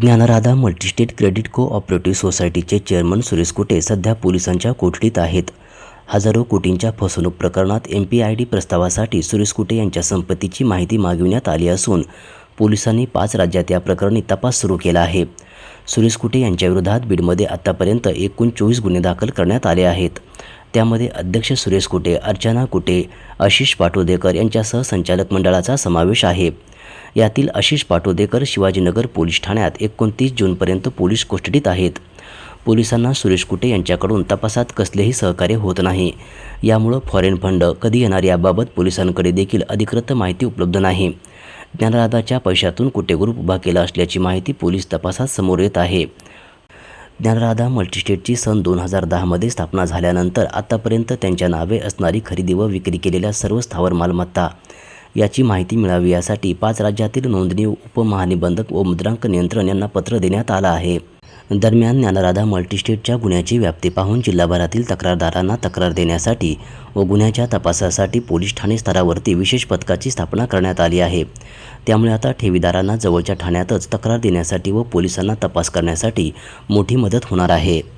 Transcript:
Dnyanradha multistate credit cooperative सोसायटीचे chairman Suresh Kute सध्या पोलिसांच्या कोठडीत आहेत. हजारो कोटींच्या फसवणूक प्रकरणात एम पी आय डी प्रस्तावासाठी सुरेश कुटे यांच्या संपत्तीची माहिती मागविण्यात आली असून पोलिसांनी पाच राज्यात या प्रकरणी तपास सुरू केला आहे. सुरेश कुटे यांच्याविरोधात बीडमध्ये आत्तापर्यंत एकूण चोवीस गुन्हे दाखल करण्यात आले आहेत. त्यामध्ये अध्यक्ष सुरेश कुटे अर्चना कुटे आशिष पाटोदेकर यांच्यासह संचालक मंडळाचा समावेश आहे. यातील आशिष पाटोदेकर शिवाजीनगर पोलीस ठाण्यात एकोणतीस जूनपर्यंत पोलीस कोठडीत आहेत. पोलिसांना सुरेश कुटे यांच्याकडून तपासात कसलेही सहकार्य होत नाही. यामुळं फॉरेन फंड कधी येणार याबाबत पोलिसांकडे देखील अधिकृत माहिती उपलब्ध नाही. ज्ञानराधाच्या पैशातून कुटे ग्रुप उभा केला असल्याची माहिती पोलीस तपासात समोर येत आहे. ज्ञानराधा मल्टीस्टेटची सन दोन हजार दहामध्ये स्थापना झाल्यानंतर आतापर्यंत त्यांच्या नावे असणारी खरेदी व विक्री केलेल्या सर्व स्थावर मालमत्ता. याची माहिती मिळावी यासाठी पाच राज्यातील नोंदणी उपमहानिबंधक व मुद्रांक नियंत्रण यांना पत्र देण्यात आलं आहे. दरम्यान ज्ञानराधा मल्टीस्टेटच्या गुन्ह्याची व्याप्ती पाहून जिल्हाभरातील तक्रारदारांना तक्रार देण्यासाठी व गुन्ह्याच्या तपासासाठी पोलीस ठाणे स्तरावरती विशेष पथकाची स्थापना करण्यात आली आहे. त्यामुळे आता ठेवीदारांना जवळच्या ठाण्यातच तक्रार देण्यासाठी व पोलिसांना तपास करण्यासाठी मोठी मदत होणार आहे.